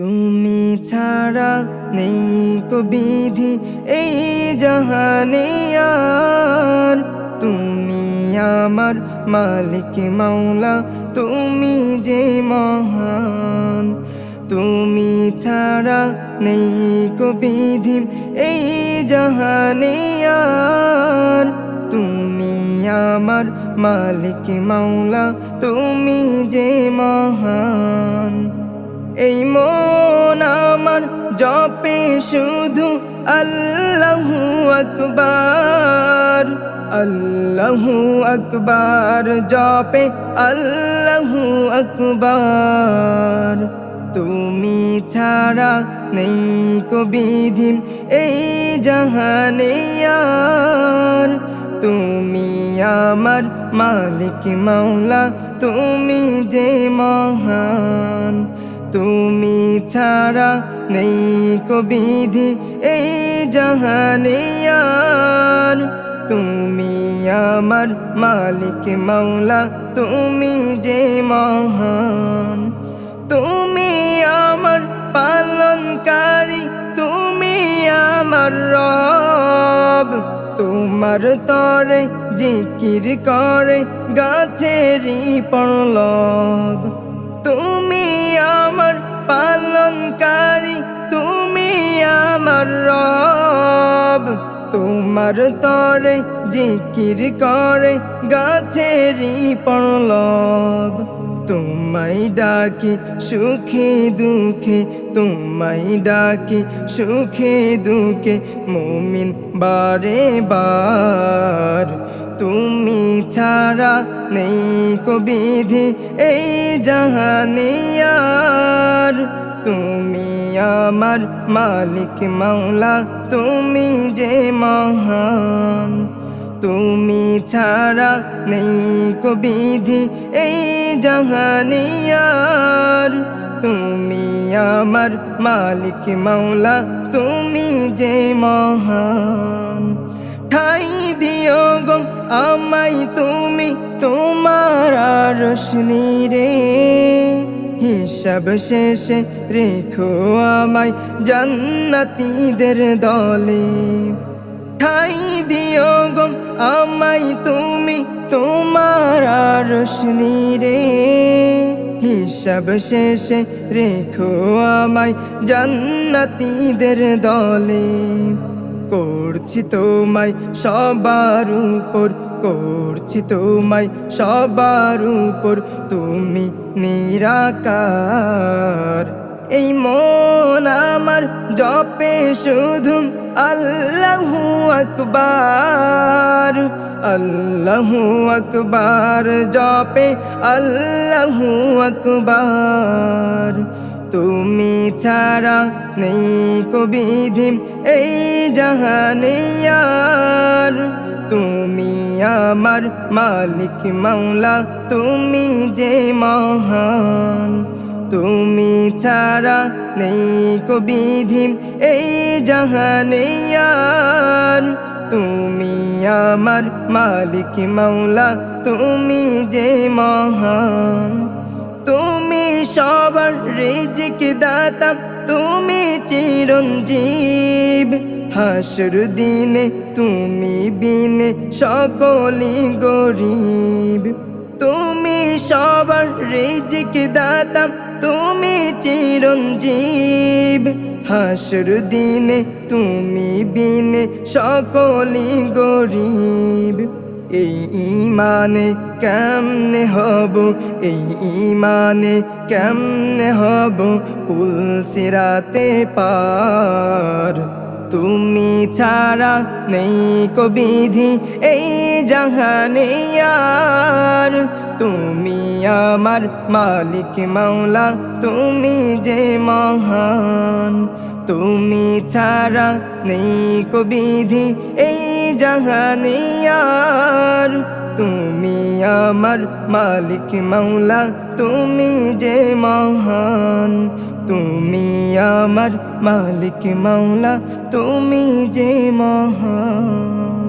তুমি ছাড়া নেই কবিধি এই জাহানে আর। তুমি আমার মালিক মাওলা, তুমি যে মহান। তুমি ছাড়া নেই কবিধি এই জাহানে আর। তুমি আমার মালিক মাওলা, তুমি যে মহান। এই আমার জপে শুধু আল্লাহু আকবার আল্লাহু আকবার জপে আল্লাহু আকবার তুমি ছাড়া নেই কবিধি এই জাহানে আর তুমি আমার মালিক মাওলা তুমি যে মহান তুমি ছাড়া নেই কবিধি, এই জাহানে আর। তুমি আমার মালিক মাওলা, তুমি যে মহান। তুমি আমার পালনকারী, তুমি আমার রব। তোমার তরে জিকির করে গাছেরই পড়লব তুমি আমার পালনকারী, তুমি আমার রব। তোমার তরে জিকির করে গাছেরই পড়লব তোমায় ডাকি সুখে দুঃখে, তোমায় ডাকি সুখে দুঃখে, মুমিন বারে বার। তুমি ছাড়া নেই কবিধি, এই জাহানিয়ার। তুমি আমার মালিক মাওলা, তুমি যে মহান। তুমি ছাড়া নেই কবিধি, এই জাহানিয়ার। তুমি আমার মালিক মাওলা, তুমি যে মহান। ঠাই দিও গো আমাই তুমি তোমার রোশনি রে। হিসাব শেষে রেখো আমায় জান্নাতীদের দলে। ঠাই দিও গো আমাই তুমি তোমার রোশনি রে। হিসাব শেষে রেখো আমায় জান্নাতীদের দলে। করছি তোমায়, সবার উপর করছি তোমায়, সবার উপর তুমি নিরাকার। এই মন আমার জপে শুধু আল্লাহু আকবার আল্লাহু আকবার, জপে আল্লাহু আকবার। তুমি ছাড়া নেই কবিধি এই জাহানে আর। তুমি আমার মালিক মাওলা, তুমি যে মহান। তুমি ছাড়া নেই কবিধি এই জাহানে আর। তুমি আমার মালিক মাওলা, তুমি যে মহান। রিজিক দাতা তুমি চিরঞ্জীব। হাসর দিনে তুমি বিনে সকলি গরিব। তুমি সবার রিজিক দাতা তুমি চিরঞ্জীব। হাসর দিনে তুমি বিনে সকলি গরিব। এই ইমানে কেমনে হব? এই ইমানে কেমনে হব? কুল চিরাতে পার। তুমি ছাড়া নেই কবিধি, এই জাহানে আর তুমি আমার মালিক মাওলা, তুমি যে মহান। তুমি ছাড়া নেই কবিধি, এই জাহানে আর তুমি আমার মালিক মাওলা, তুমি যে মহান, তুমি আমার মালিক মাওলা, তুমি যে মহান।